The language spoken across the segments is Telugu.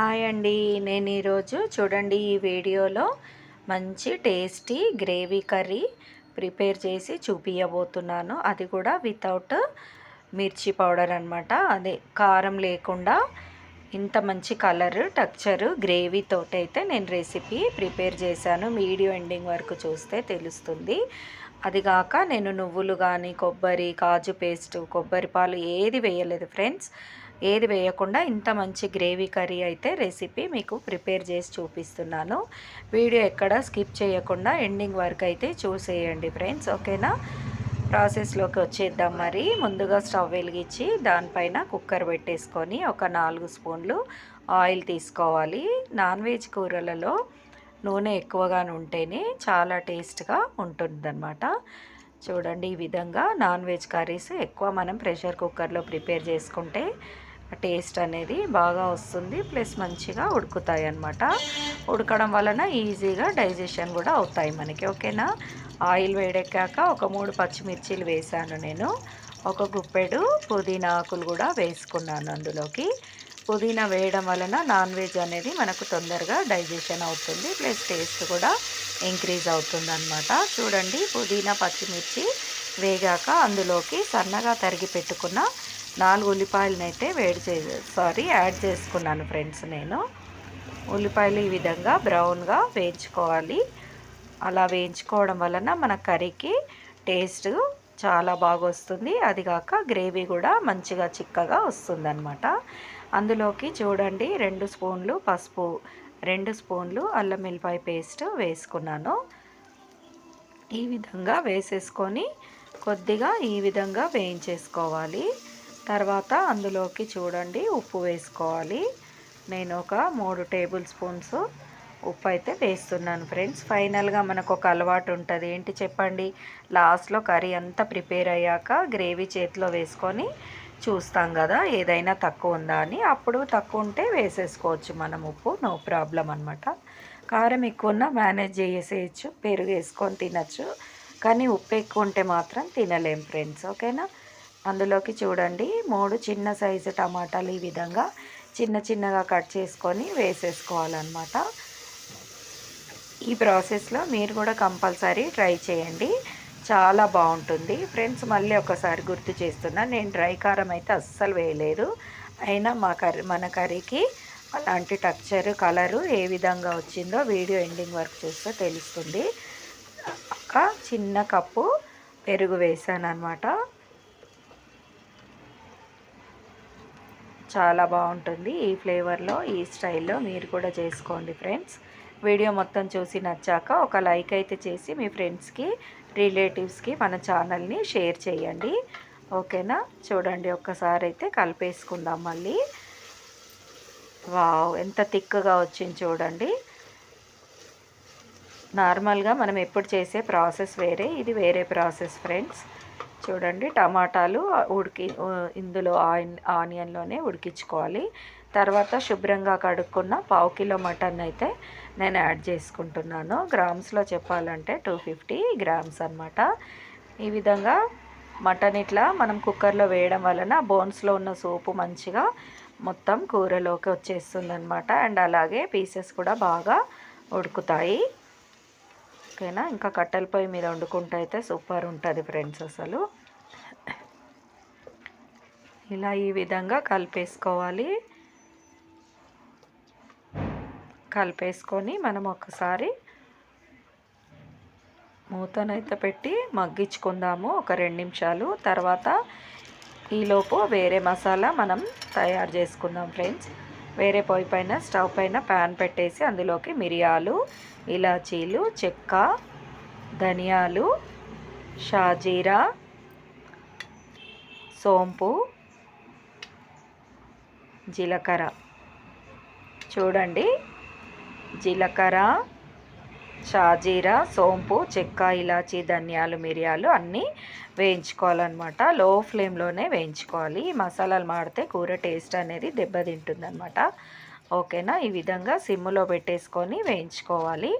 హాయ్ అండి. నేను ఈరోజు చూడండి ఈ వీడియోలో మంచి టేస్టీ గ్రేవీ కర్రీ ప్రిపేర్ చేసి చూపించబోతున్నాను అది కూడా వితౌట్ మిర్చి పౌడర్ అనమాట అదే కారం లేకుండా ఇంత మంచి కలర్ టక్చరు గ్రేవీతో అయితే నేను రెసిపీ ప్రిపేర్ చేశాను. వీడియో ఎండింగ్ వరకు చూస్తే తెలుస్తుంది. అది కాక నేను నువ్వులు కానీ కొబ్బరి కాజు పేస్ట్ కొబ్బరి పాలు ఏది వేయలేదు ఫ్రెండ్స్. ఏది వేయకుండా ఇంత మంచి గ్రేవీ కర్రీ అయితే రెసిపీ మీకు ప్రిపేర్ చేసి చూపిస్తున్నాను. వీడియో ఎక్కడ స్కిప్ చేయకుండా ఎండింగ్ వరకు అయితే చూసేయండి ఫ్రెండ్స్ ఓకేనా? ప్రాసెస్లోకి వచ్చేద్దాం మరి. ముందుగా స్టవ్ వెలిగించి దానిపైన కుక్కర్ పెట్టేసుకొని ఒక నాలుగు స్పూన్లు ఆయిల్ తీసుకోవాలి. నాన్ వెజ్ కూరలలో నూనె ఎక్కువగా ఉంటేనే చాలా టేస్ట్గా ఉంటుందన్నమాట. చూడండి ఈ విధంగా నాన్ వెజ్ కర్రీస్ ఎక్కువ మనం ప్రెషర్ కుక్కర్లో ప్రిపేర్ చేసుకుంటే టేస్ట్ అనేది బాగా వస్తుంది. ప్లస్ మంచిగా ఉడుకుతాయి అన్నమాట. ఉడకడం వలన ఈజీగా డైజెషన్ కూడా అవుతాయి మనకి ఓకేనా? ఆయిల్ వేడెక్కాక ఒక మూడు పచ్చిమిర్చీలు వేసాను నేను. ఒక గుప్పెడు పుదీనా ఆకులు కూడా వేసుకున్నాను అందులోకి. పుదీనా వేయడం వలన నాన్ వెజ్ అనేది మనకు తొందరగా డైజెషన్ అవుతుంది. ప్లస్ టేస్ట్ కూడా ఇంక్రీజ్ అవుతుంది అనమాట చూడండి పుదీనా పచ్చిమిర్చి వేగాక అందులోకి సన్నగా తరిగి పెట్టుకున్న నాలుగు ఉల్లిపాయలను అయితే వేడి చే సారీ యాడ్ చేసుకున్నాను ఫ్రెండ్స్ నేను. ఉల్లిపాయలు ఈ విధంగా బ్రౌన్గా వేయించుకోవాలి. అలా వేయించుకోవడం వలన మన కర్రీకి టేస్ట్ చాలా బాగా వస్తుంది అది కాక గ్రేవీ కూడా మంచిగా చిక్కగా వస్తుందన్నమాట. అందులోకి చూడండి రెండు స్పూన్లు పసుపు రెండు స్పూన్లు అల్లం వెల్లిపాయ పేస్ట్ వేసుకున్నాను. ఈ విధంగా వేసేసుకొని కొద్దిగా ఈ విధంగా వేయించేసుకోవాలి. తర్వాత అందులోకి చూడండి ఉప్పు వేసుకోవాలి. నేను ఒక మూడు టేబుల్ స్పూన్స్ ఉప్పు అయితే వేస్తున్నాను ఫ్రెండ్స్. ఫైనల్గా మనకు ఒక అలవాటు ఉంటుంది. ఏంటి చెప్పండి? లాస్ట్లో కర్రీ అంతా ప్రిపేర్ అయ్యాక గ్రేవీ చేతిలో వేసుకొని చూస్తాం కదా ఏదైనా తక్కువ ఉందా అని. అప్పుడు తక్కువ ఉంటే వేసేసుకోవచ్చు మనం ఉప్పు నో ప్రాబ్లం అనమాట కారం ఎక్కువ ఉన్నా మేనేజ్ చేసేయచ్చు పెరుగు వేసుకొని తినచ్చు. కానీ ఉప్పు ఎక్కువ ఉంటే మాత్రం తినలేం ఫ్రెండ్స్ ఓకేనా? అందులోకి చూడండి. మూడు చిన్న సైజు టమాటాలు ఈ విధంగా చిన్న చిన్నగా కట్ చేసుకొని వేసేసుకోవాలన్నమాట. ఈ ప్రాసెస్లో మీరు కూడా కంపల్సరీ ట్రై చేయండి. చాలా బాగుంటుంది. ఫ్రెండ్స్ మళ్ళీ ఒకసారి గుర్తు చేస్తున్నా నేను డ్రై కారం అయితే అస్సలు వేయలేదు. అయినా మా కర్రీ మన కర్రీకి అలాంటి టక్చర్ కలరు ఏ విధంగా వచ్చిందో వీడియో ఎండింగ్ వరకు చూస్తే తెలుస్తుంది. ఒక చిన్న కప్పు పెరుగు వేసాను అనమాట చాలా బాగుంటుంది ఈ ఫ్లేవర్లో ఈ స్టైల్లో మీరు కూడా చేసుకోండి ఫ్రెండ్స్. వీడియో మొత్తం చూసి నచ్చాక ఒక లైక్ అయితే చేసి మీ ఫ్రెండ్స్కి రిలేటివ్స్కి మన ఛానల్ని షేర్ చేయండి. ఓకేనా? చూడండి ఒక్కసారి అయితే కలిపేసుకుందాం మళ్ళీ. వావ్! ఎంత థిక్గా వచ్చింది చూడండి. నార్మల్గా మనం ఎప్పుడు చేసే ప్రాసెస్ వేరే ఇది వేరే ప్రాసెస్ ఫ్రెండ్స్. చూడండి టమాటాలు ఉడికి ఇందులో ఆనియన్లోనే ఉడికించుకోవాలి. తర్వాత శుభ్రంగా కడుక్కున్న పావు కిలో మటన్ అయితే నేను యాడ్ చేసుకుంటున్నాను. గ్రామ్స్లో చెప్పాలంటే టూ ఫిఫ్టీ గ్రామ్స్ అనమాట ఈ విధంగా మటన్ ఇట్లా మనం కుక్కర్లో వేయడం వలన బోన్స్లో ఉన్న సూపు మంచిగా మొత్తం కూరలోకి వచ్చేస్తుంది అనమాట అండ్ అలాగే పీసెస్ కూడా బాగా ఉడుకుతాయి. ఓకేనా ఇంకా కట్టెల పొయ్యి మీద వండుకుంటే అయితే సూపర్ ఉంటుంది ఫ్రెండ్స్ అసలు. ఇలా ఈ విధంగా కలిపేసుకోవాలి. కలిపేసుకొని మనం ఒకసారి మూతనైతే పెట్టి మగ్గించుకుందాము ఒక రెండు నిమిషాలు. తర్వాత ఈలోపు వేరే మసాలా మనం తయారు చేసుకుందాం ఫ్రెండ్స్. వేరే పొయ్యి పైన స్టవ్ పైన ప్యాన్ పెట్టేసి అందులోకి మిరియాలు ఇలాచీలు చెక్క ధనియాలు షాజీరా సోంపు జీలకర్ర. చూడండి జీలకర్ర షాజీరా సోంపు చెక్క ఇలాచి ధనియాలు మిరియాలు అన్నీ వేయించుకోవాలన్నమాట. లో ఫ్లేమ్లోనే వేయించుకోవాలి. మసాలాలు మాడితే కూర టేస్ట్ అనేది దెబ్బతింటుందన్నమాట. ఓకేనా? ఈ విధంగా సిమ్లో పెట్టేసుకొని వేయించుకోవాలి.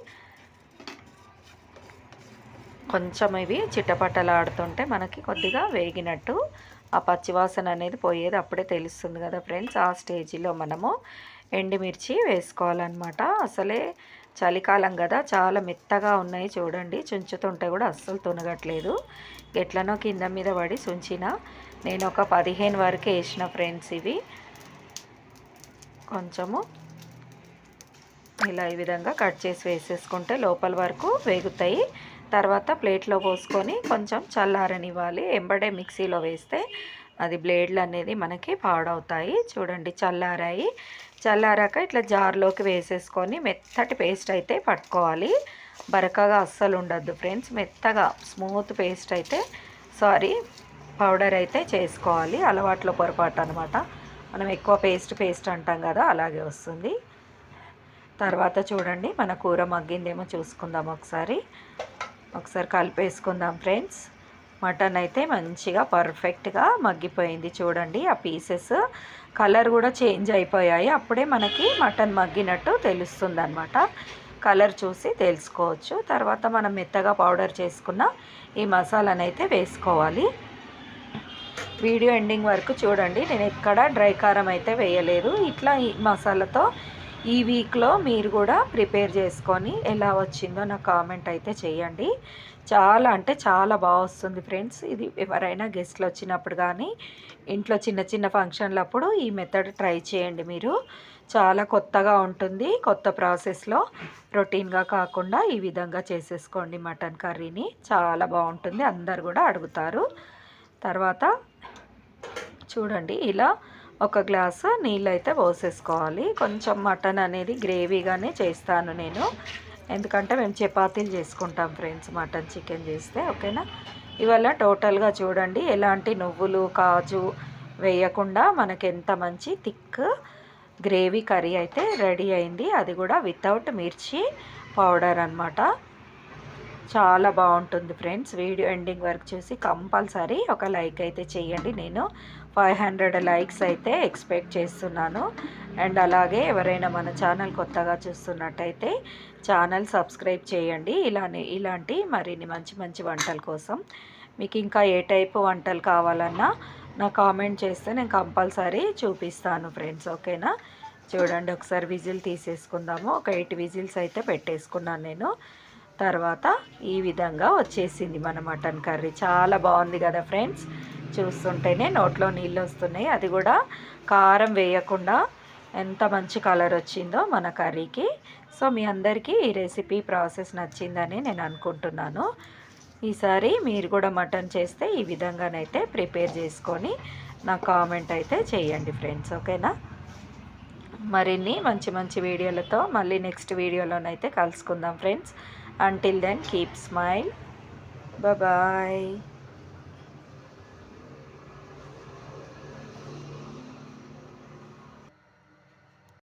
కొంచెం ఇవి చిట్టపట్టలాడుతుంటే మనకి కొద్దిగా వేగినట్టు ఆ పచ్చివాసన అనేది పోయేది అప్పుడే తెలుస్తుంది కదా ఫ్రెండ్స్. ఆ స్టేజ్లో మనము ఎండుమిర్చి వేసుకోవాలన్నమాట. అసలే చలికాలం కదా చాలా మెత్తగా ఉన్నాయి చూడండి. చుంచుతుంటే కూడా అస్సలు తునగట్లేదు. ఎట్లనో కింద మీద పడి చుంచిన నేను ఒక పదిహేను వరకు వేసిన ఫ్రెండ్స్ ఇవి. కొంచెము ఇలా ఈ విధంగా కట్ చేసి వేసేసుకుంటే లోపల వరకు వేగుతాయి. తర్వాత ప్లేట్లో పోసుకొని కొంచెం చల్లారనివ్వాలి. ఎంబడే మిక్సీలో వేస్తే అది బ్లేడ్లు అనేది మనకి పాడవుతాయి. చూడండి చల్లారాయి. చల్లారాక ఇట్లా జార్లోకి వేసేసుకొని మెత్తటి పేస్ట్ అయితే పట్టుకోవాలి. బరకగా అస్సలు ఉండద్దు ఫ్రెండ్స్. మెత్తగా స్మూత్ పేస్ట్ అయితే సారీ పౌడర్ అయితే చేసుకోవాలి. అలవాట్లో పొరపాటు అనమాట మనం ఎక్కువ పేస్ట్ పేస్ట్ అంటాం కదా అలాగే వస్తుంది. తర్వాత చూడండి మన కూర మగ్గిందేమో చూసుకుందాం ఒకసారి. ఒకసారి కలిపేసుకుందాం ఫ్రెండ్స్. మటన్ అయితే మంచిగా పర్ఫెక్ట్గా మగ్గిపోయింది చూడండి ఆ పీసెస్. కలర్ కూడా చేంజ్ అయిపోయాయి. అప్పుడే మనకి మటన్ మగ్గినట్టు తెలుస్తుంది అనమాట కలర్ చూసి తెలుసుకోవచ్చు. తర్వాత మనం మెత్తగా పౌడర్ చేసుకున్న ఈ మసాలాను అయితే వేసుకోవాలి. వీడియో ఎండింగ్ వరకు చూడండి. నేను ఎక్కడ డ్రై కారం అయితే వేయలేదు. ఇట్లా ఈ మసాలాతో ఈ వీక్లో మీరు కూడా ప్రిపేర్ చేసుకొని ఎలా వచ్చిందో నాకు కామెంట్ అయితే చేయండి. చాలా అంటే చాలా బాగా వస్తుంది ఫ్రెండ్స్. ఇది ఎవరైనా గెస్ట్లు వచ్చినప్పుడు కానీ ఇంట్లో చిన్న చిన్న ఫంక్షన్లప్పుడు ఈ మెథడ్ ట్రై చేయండి మీరు. చాలా కొత్తగా ఉంటుంది కొత్త ప్రాసెస్లో. రొటీన్గా కాకుండా ఈ విధంగా చేసేసుకోండి మటన్ కర్రీని. చాలా బాగుంటుంది. అందరు కూడా అడుగుతారు. తర్వాత చూడండి ఇలా ఒక గ్లాసు నీళ్ళు అయితే పోసేసుకోవాలి. కొంచెం మటన్ అనేది గ్రేవీగానే చేస్తాను నేను. ఎందుకంటే మేము చపాతీలు చేసుకుంటాం ఫ్రెండ్స్ మటన్ చికెన్ చేస్తే ఓకేనా? ఇవాళ టోటల్గా చూడండి ఎలాంటి నువ్వులు కాజు వేయకుండా మనకి ఎంత మంచి థిక్ గ్రేవీ కర్రీ అయితే రెడీ అయింది. అది కూడా వితౌట్ మిర్చి పౌడర్ అనమాట చాలా బాగుంటుంది ఫ్రెండ్స్. వీడియో ఎండింగ్ వరకు చూసి కంపల్సరీ ఒక లైక్ అయితే చేయండి. నేను ఫైవ్ హండ్రెడ్ లైక్స్ అయితే ఎక్స్పెక్ట్ చేస్తున్నాను. అండ్ అలాగే ఎవరైనా మన ఛానల్ కొత్తగా చూస్తున్నట్టయితే ఛానల్ సబ్స్క్రైబ్ చేయండి. ఇలానే ఇలాంటి మరిన్ని మంచి మంచి వంటల కోసం. మీకు ఇంకా ఏ టైపు వంటలు కావాలన్నా నా కామెంట్ చేస్తే నేను కంపల్సరీ చూపిస్తాను ఫ్రెండ్స్. ఓకేనా? చూడండి ఒకసారి విజిల్ తీసేసుకుందాము. ఒక ఎయిట్ విజిల్స్ అయితే పెట్టేసుకున్నాను నేను. తర్వాత ఈ విధంగా వచ్చేసింది మన మటన్ కర్రీ. చాలా బాగుంది కదా ఫ్రెండ్స్? చూస్తుంటేనే నోట్లో నీళ్ళు వస్తున్నాయి. అది కూడా కారం వేయకుండా ఎంత మంచి కలర్ వచ్చిందో మన కర్రీకి. సో మీ అందరికీ ఈ రెసిపీ ప్రాసెస్ నచ్చిందని నేను అనుకుంటున్నాను. ఈసారి మీరు కూడా మటన్ చేస్తే ఈ విధంగానైతే ప్రిపేర్ చేసుకొని నా కామెంట్ అయితే చేయండి ఫ్రెండ్స్ ఓకేనా? మరిన్ని మంచి మంచి వీడియోలతో మళ్ళీ నెక్స్ట్ వీడియోలోనైతే కలుసుకుందాం friends. Until then, keep smile. Bye bye.